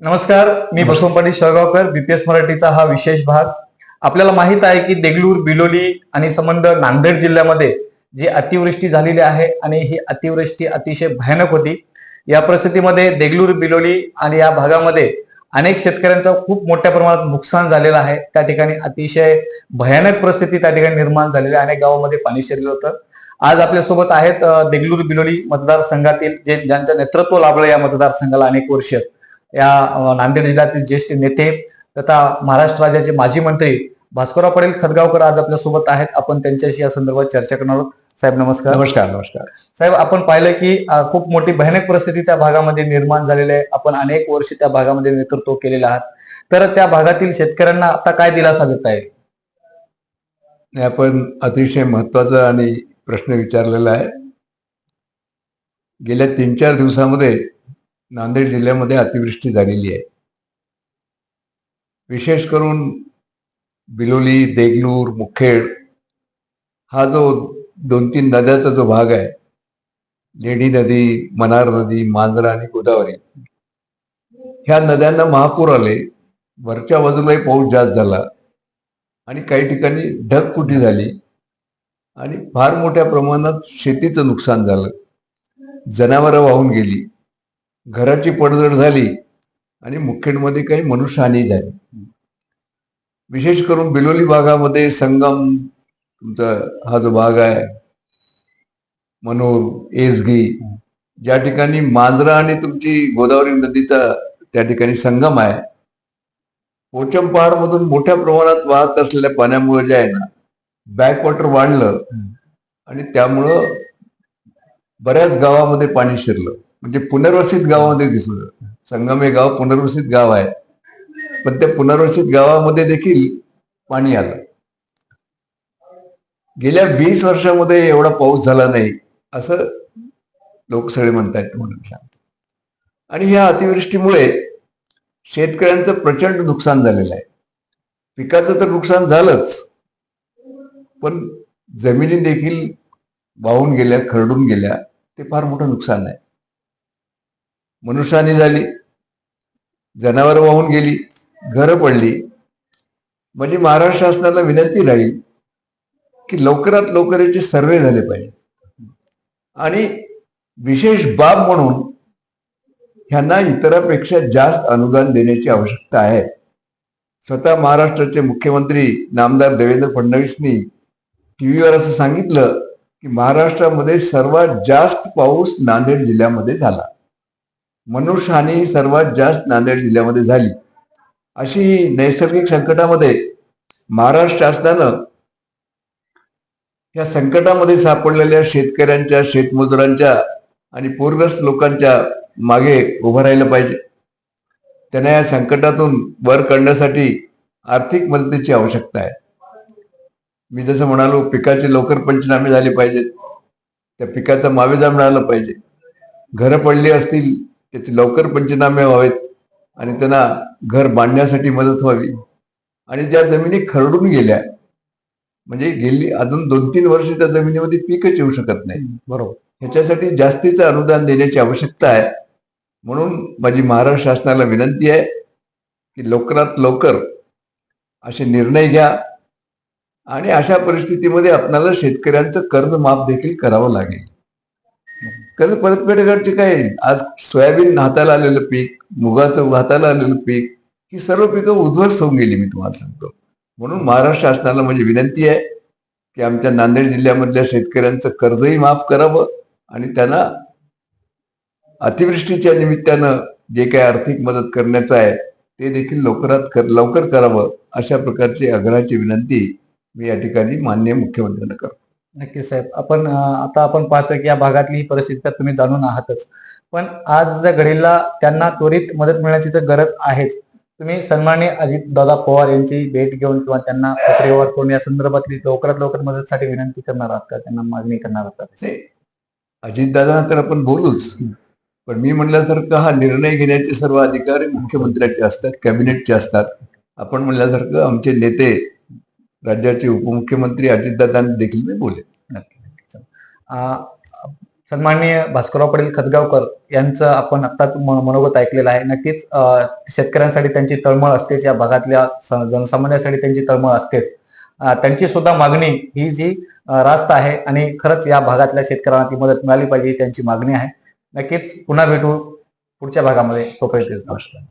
नमस्कार मी बसवंत पाटील शळगावकर बीपीएस मराठीचा हा विशेष भाग. आपल्याला माहीत आहे की देगलूर बिलोली आणि संबंध नांदेड जिल्ह्यामध्ये जी अतिवृष्टी झालेली आहे आणि ही अतिवृष्टी अतिशय भयानक होती. या परिस्थितीमध्ये देगलूर बिलोली आणि या भागामध्ये अनेक शेतकऱ्यांचं खूप मोठ्या प्रमाणात नुकसान झालेलं आहे. त्या ठिकाणी अतिशय भयानक परिस्थिती त्या ठिकाणी निर्माण झालेली आहे अनेक गावामध्ये पाणी शिरलं होतं. आज आपल्यासोबत आहेत देगलूर बिलोली मतदारसंघातील जे ज्यांचं नेतृत्व लाभलं या मतदारसंघाला अनेक वर्ष. या नांदेड जिल्ह्यातील ज्येष्ठ नेते तथा महाराष्ट्र राज्याचे माजी मंत्री भास्करराव पाटील खदगावकर आज आपल्यासोबत आहेत. आपण त्यांच्याशी या संदर्भात चर्चा करणार आहोत. साहेब नमस्कार. नमस्कार नमस्कार. साहेब आपण पाहिलं की खूप मोठी भयानक परिस्थिती त्या भागामध्ये निर्माण झालेली आहे. आपण अनेक वर्ष त्या भागामध्ये नेतृत्व केलेलं आहात. तर त्या भागातील शेतकऱ्यांना आता काय दिलासा देता येईल? हे आपण अतिशय महत्त्वाचा आणि प्रश्न विचारलेला आहे. गेल्या तीन चार दिवसामध्ये नांदेड जिल्ह्यामध्ये अतिवृष्टी झालेली आहे. विशेष करून बिलोली देगलूर मुखेड हा जो दोन तीन नद्याचा जो भाग आहे लेणी नदी मनार नदी मांजरा आणि गोदावरी ह्या नद्यांना महापूर आले. वरच्या बाजूलाही पाऊस जास्त झाला आणि काही ठिकाणी ढगफुटी झाली आणि फार मोठ्या प्रमाणात शेतीचं नुकसान झालं. जनावरं वाहून गेली. घराची पडझड झाली आणि मुखेडमध्ये काही मनुष्यहानी झाली. विशेष करून बिलोली भागामध्ये संगम तुमचा हा जो भाग आहे मनोर एसगी ज्या ठिकाणी मांजरा आणि तुमची गोदावरी नदीचा त्या ठिकाणी संगम आहे पोचम पहाड मधून मोठ्या प्रमाणात वाहत असलेल्या पाण्यामुळे जे आहे ना बॅकवॉटर वाढलं आणि त्यामुळं बऱ्याच गावामध्ये पाणी शिरलं. म्हणजे पुनर्वसित गावामध्ये दिसलं संगम हे गाव पुनर्वसित गाव आहे. पण त्या पुनर्वसित गावामध्ये देखील पाणी आलं. गेल्या वीस वर्षामध्ये एवढा पाऊस झाला नाही असं लोक सगळे म्हणतायत म्हणून सांगतो. आणि ह्या अतिवृष्टीमुळे शेतकऱ्यांचं प्रचंड नुकसान झालेलं आहे. पिकाचं तर नुकसान झालंच पण जमिनी देखील वाहून गेल्या खरडून गेल्या ते फार मोठं नुकसान आहे. मनुष्याने झाली जनावर वाहून गेली घरं पडली. म्हणजे महाराष्ट्र शासनाला विनंती राहील की लवकरात लवकर याचे सर्वे झाले पाहिजे. आणि विशेष बाब म्हणून ह्यांना इतरांपेक्षा जास्त अनुदान देण्याची आवश्यकता आहे. स्वतः महाराष्ट्राचे मुख्यमंत्री नामदार देवेंद्र फडणवीसनी टीव्हीवर असं सांगितलं की महाराष्ट्रामध्ये सर्वात जास्त पाऊस नांदेड जिल्ह्यामध्ये झाला. मनुष्यहानी सर्वात जास्त नांदेड जिल्ह्यामध्ये झाली. अशी नैसर्गिक संकटामध्ये महाराष्ट्र शासनानं या संकटामध्ये सापडलेल्या शेतकऱ्यांच्या शेतमजुरांच्या आणि पूरग्रस्त लोकांच्या मागे उभं राहिलं पाहिजे. त्यांना या संकटातून वर काढण्यासाठी आर्थिक मदतीची आवश्यकता आहे. मी जसं म्हणालो पिकाचे लवकर पंचनामे झाले पाहिजेत. त्या पिकाचा मावेजा मिळाला पाहिजे. घरं पडली असतील त्याचे लवकर पंचनामे व्हावेत आणि त्यांना घर बांधण्यासाठी मदत व्हावी. आणि ज्या जमिनी खरडून गेल्या म्हणजे गेली अजून दोन तीन वर्ष त्या जमिनीमध्ये पीकच येऊ शकत नाही. बरोबर. ह्याच्यासाठी जास्तीचं अनुदान देण्याची आवश्यकता आहे. म्हणून माझी महाराष्ट्र शासनाला विनंती आहे की लवकरात लवकर असे निर्णय घ्या आणि अशा परिस्थितीमध्ये आपल्याला शेतकऱ्यांचं कर्ज माफ देखील करावं लागेल. कर्ज परतफेडीकडचे काय आज सोयाबीन हाताला आलेलं पीक मुगाचं हाताला आलेलं पीक ही सर्व पिकं उद्ध्वस्त होऊन गेली मी तुम्हाला सांगतो. म्हणून महाराष्ट्र शासनाला म्हणजे विनंती आहे की आमच्या नांदेड जिल्ह्यामधल्या शेतकऱ्यांचं कर्जही माफ करावं आणि त्यांना अतिवृष्टीच्या निमित्तानं जे काही आर्थिक मदत करण्याचं आहे ते देखील लवकरात कर लवकर करावं अशा प्रकारची आग्रहाची विनंती मी या ठिकाणी मान्य मुख्यमंत्र्यांना करतो. नक्की साहेब. आपण आता आपण पाहतोय की या भागातली परिस्थिती तर तुम्ही जाणून आहातच. पण आज ज्या घडीला त्यांना त्वरित मदत मिळण्याची तर गरज आहेच. तुम्ही सन्माननीय अजित दादा पवार यांची भेट घेऊन किंवा त्यांना पत्रव्यवहार करून या संदर्भातली लवकरात लवकर मदतीसाठी विनंती करणार आहात का? त्यांना मागणी करणार आहात का? नाही अजितदादा तर आपण बोलूच. पण मी म्हटल्यासारखं हा निर्णय घेण्याचे सर्व अधिकार मुख्यमंत्र्यांचे असतात कॅबिनेटचे असतात आपण म्हटल्यासारखं आमचे नेते राज्याचे उपमुख्यमंत्री अजितदादांनी देखील मी बोले नक्की नक्की. अं, सन्माननीय भास्करराव पाटील खतगावकर यांचं आपण आत्ताच मनोगत ऐकलेलं आहे. नक्कीच शेतकऱ्यांसाठी त्यांची तळमळ असतेच या भागातल्या जनसामान्यांसाठी त्यांची तळमळ असतेच. त्यांची सुद्धा मागणी ही जी रास्त आहे आणि खरंच या भागातल्या शेतकऱ्यांना ती मदत मिळाली पाहिजे ही त्यांची मागणी आहे. नक्कीच पुन्हा भेटू पुढच्या भागामध्ये. तोपर्यंत नमस्कार.